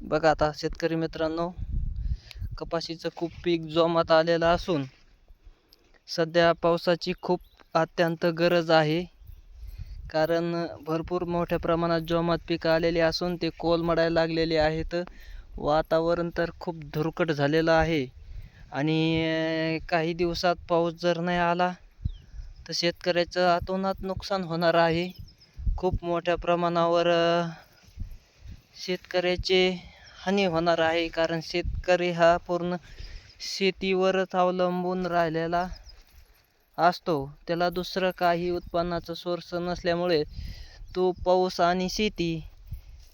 बघा आता शेतकरी मित्रांनो कपाशीचं खूप पीक जोमात आलेलं असून सध्या पावसाची खूप अत्यंत गरज आहे. कारण भरपूर मोठ्या प्रमाणात जोमात पिकं आलेली असून ते कोलमडायला लागलेले आहेत. वातावरण तर खूप धुरकट झालेलं आहे. आणि काही दिवसात पाऊस जर नाही आला तर शेतकऱ्याचं अतोनात नुकसान होणार आहे. खूप मोठ्या प्रमाणावर शेतकऱ्याचे हानी होणार आहे कारण शेतकरी हा पूर्ण शेतीवरच अवलंबून राहिलेला असतो. त्याला दुसरं काही उत्पन्नाचा सोर्स नसल्यामुळे तो पाऊस आणि शेती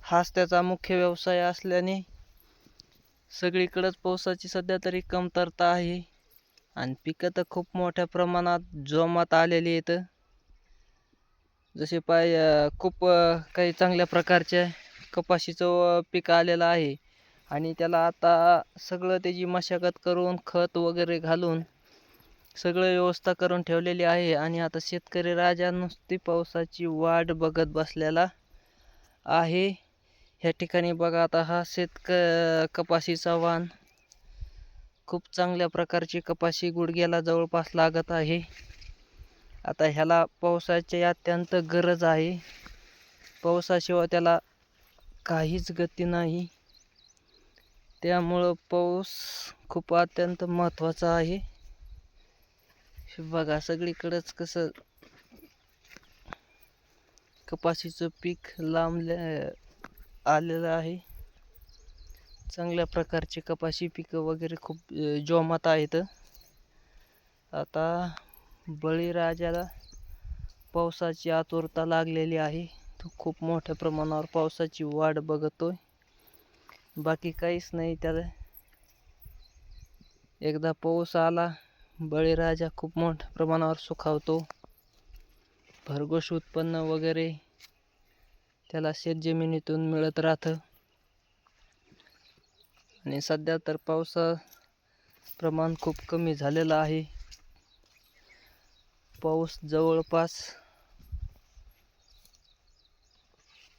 हाच त्याचा मुख्य व्यवसाय असल्याने सगळीकडंच पावसाची सध्या तरी कमतरता आहे. आणि पिकं तर खूप मोठ्या प्रमाणात जोमात आलेली आहेत. जसे पाय खूप काही चांगल्या प्रकारच्या कपाशीचं पीक आलेलं आहे. आणि त्याला आता सगळं त्याची मशागत करून खत वगैरे घालून सगळं व्यवस्था करून ठेवलेली आहे. आणि आता शेतकरी राजा नुसती पावसाची वाट बघत बसलेला आहे. ह्या ठिकाणी बघा आता हा शेतक कपाशीचा वाण खूप चांगल्या प्रकारची कपाशी गुडघ्याला जवळपास लागत आहे. आता ह्याला पावसाची अत्यंत गरज आहे. पावसाशिवाय त्याला काहीच गती नाही. त्यामुळं पाऊस खूप अत्यंत महत्त्वाचा आहे. बघा सगळीकडंच कसं कपाशीचं पीक लांबले आलेलं आहे. चांगल्या प्रकारचे कपाशी पिकं वगैरे खूप जोमात आहेत. आता बळीराजाला पावसाची आतुरता लागलेली आहे. तो खूप मोठ्या प्रमाणावर पावसाची वाट बघतोय. बाकी काहीच नाही त्याला एकदा पाऊस आला बळीराजा खूप मोठ्या प्रमाणावर सुखावतो. भरघोष उत्पन्न वगैरे त्याला शेतजमिनीतून मिळत राहतं. आणि सध्या तर पावसा प्रमाण खूप कमी झालेलं आहे. पाऊस जवळपास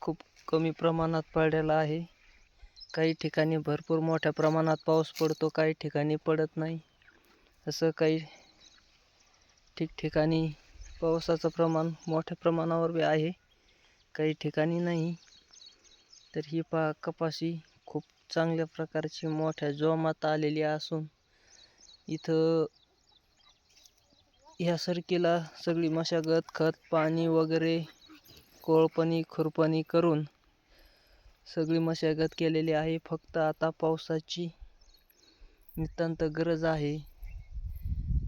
खूप कमी प्रमाणात पडलेला आहे. काही ठिकाणी भरपूर मोठ्या प्रमाणात पाऊस पडतो काही ठिकाणी पडत नाही. असं काही ठिकठिकाणी पावसाचं प्रमाण मोठ्या प्रमाणावर बी आहे काही ठिकाणी नाही. तर ही पा कपाशी खूप चांगल्या प्रकारची मोठ्या जोमात आलेली असून इथं ह्या सरकीला सगळी मशागत खत पाणी वगैरे कोळपणी खुरपणी करून सगळी मशागत केलेली आहे. फक्त आता पावसाची नितांत गरज आहे.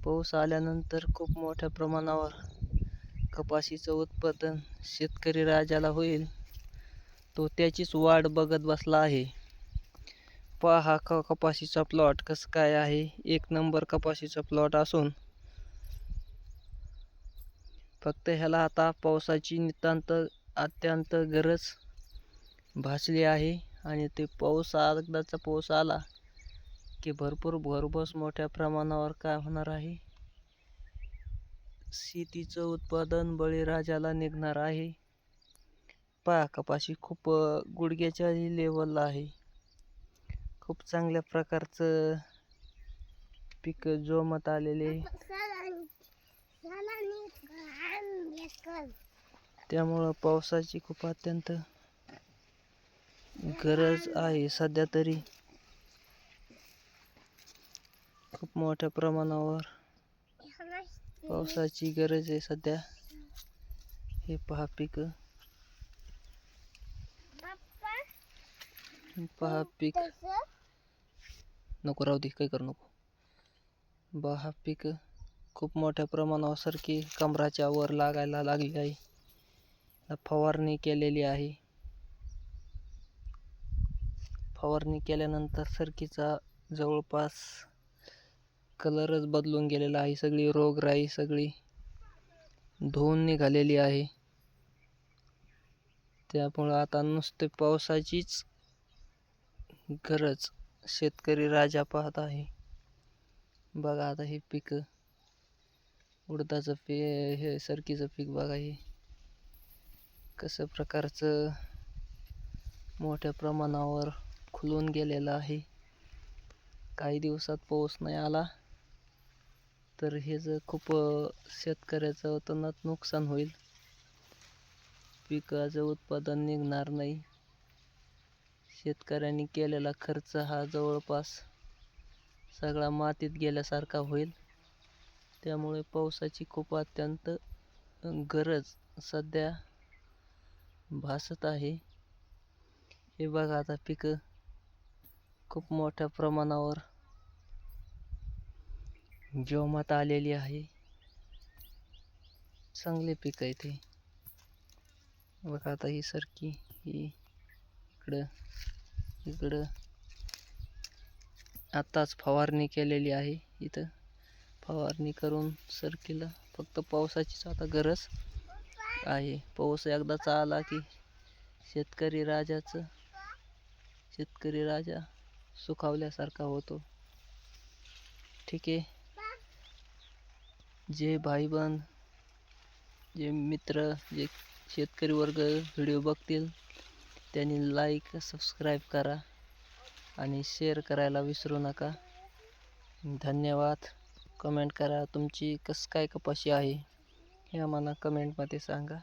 पाऊस आल्यानंतर खूप मोठ्या प्रमाणावर कपाशीचं उत्पादन शेतकरी राजाला होईल. तो त्याचीच वाट बघत बसला आहे. पहा हा क कपाशीचा प्लॉट कसं काय आहे. एक नंबर कपाशीचा प्लॉट असून फक्त ह्याला आता पावसाची नितांत अत्यंत गरज भासली आहे आणि ते पाऊस एकदाचा पाऊस आला की भरपूर भरघोस मोठ्या प्रमाणावर काय होणार आहे? शेतीचं उत्पादन बळीराजाला निघणार आहे. पहा कपाशी खूप गुडघ्याच्या लेवलला आहे. खूप चांगल्या प्रकारचं पीक जोमत आलेले. त्यामुळं पावसाची खूप अत्यंत गरज आहे सध्या तरी. खूप मोठ्या प्रमाणावर पावसाची गरज आहे सध्या. हे पहा पीक. पहा पीक. नको राहू दे काही करू नको. पहा पीक. खूप मोठ्या प्रमाणावर सारखी कमराच्या वर लागायला लागली आहे. फवारणी केलेली आहे. फवारणी केल्यानंतर सरकीचा जवळपास कलरच बदलून गेलेला आहे. सगळी रोगराई सगळी धुवून निघालेली आहे. त्यामुळं आता नुसते पावसाचीच गरज शेतकरी राजा पाहत आहे. बघा आता हे पीक उडदाचं पी हे सरकीचं पीक बघा हे. कसं प्रकारचं मोठ्या प्रमाणावर खुलून गेलेला आहे. काही दिवसात पाऊस नाही आला. तर हे जर खूप शेतकऱ्याचं तणात नुकसान होईल. पिकाचं उत्पादन निघणार नाही. शेतकऱ्यांनी केलेला खर्च हा जवळपास सगळा मातीत गेल्यासारखा होईल. त्यामुळे पावसाची खूप अत्यंत गरज सध्या भासत आहे. हे बघा आता पिकं. खूप मोठ्या प्रमाणावर जोमात आलेली आहे. चांगले पीक आहे ते. बघा आता ही सरकी ही इकडं इकडं. आत्ताच फवारणी केलेली आहे इथं. फवारणी करून सरकीला फक्त पावसाचीच आता गरज आहे. पाऊस एकदाचा आला की शेतकरी राजाचं शेतकरी राजा सुखावल्यासारखा होतो. ठीक आहे. जे भाईबंद जे मित्र जे शेतकरी वर्ग व्हिडिओ बघतील त्यांनी लाईक सबस्क्राईब करा आणि शेअर करायला विसरू नका. धन्यवाद. कमेंट करा तुमची कसं काय कपाशी आहे हे आम्हाला कमेंटमध्ये सांगा.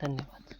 धन्यवाद.